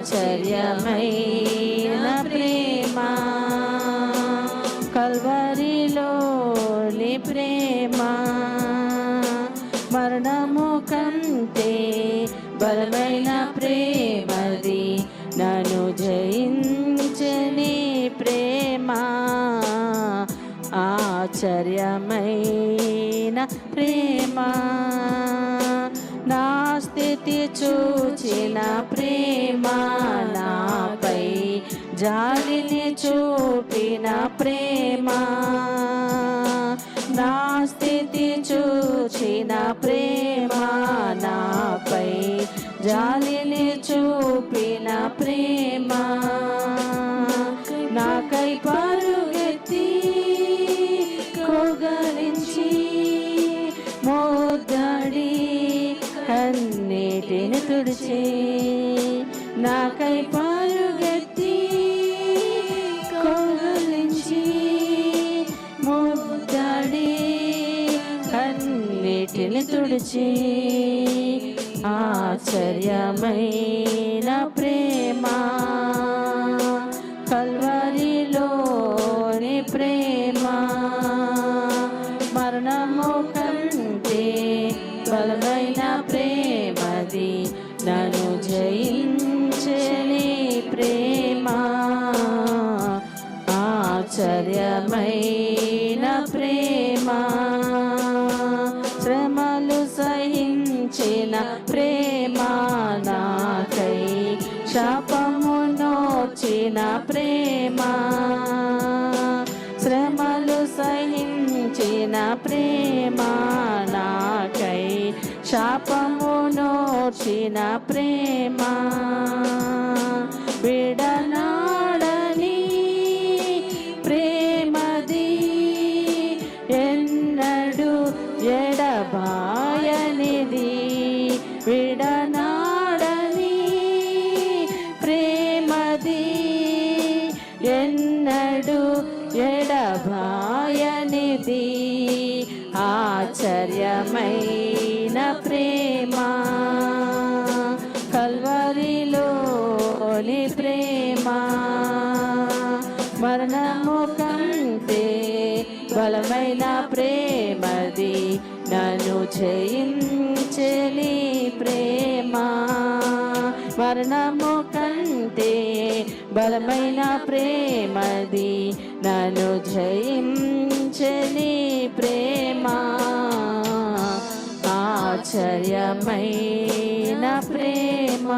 ఆశ్చర్యమైన ప్రేమ. కల్వరిలోని ప్రేమ. మరణము కంటే బలమైన ప్రేమది నన్ను జయించని ప్రేమ. ఆశ్చర్యమైన ప్రేమ. నా స్థితి చూచిన ప్రేమ నాపై జాలిని చూపిన ప్రేమ. నా స్థితి చూచిన ప్రేమ నాపై జాలిని చూపిన ప్రేమ. కన్నీటిని తుడిచి నాకై పరుగెత్తి కోగలించి ముద్దాడి కన్నీటిని తుడిచి. ఆశ్చర్యమైన ప్రేమ కల్వరిలోని ప్రేమ మరణము కంటే బలమైన నను నన్ను జయించని ప్రేమ ఆశ్చర్యమైన ప్రేమ. శ్రమలు సహించిన ప్రేమ నాకై శాపము నోచిన ప్రేమ. శ్రమలు సహించిన ప్రేమ నాకై శాపము నోచిన ప్రేమ విడనాడని ప్రేమది ఎన్నడు ఎడబాయనిది విడనాడని ప్రేమది ఎన్నడు ఎడబాయనిది ఆశ్చర్యమైన ప్రేమ కల్వరిలోని ప్రేమ మరణము కంటే బలమైన ప్రేమది నన్ను చేయించలి ప్రేమ. మరణము కంటే బలమైన ప్రేమది నన్ను జయించని ప్రేమ. ఆశ్చర్యమైన ప్రేమ.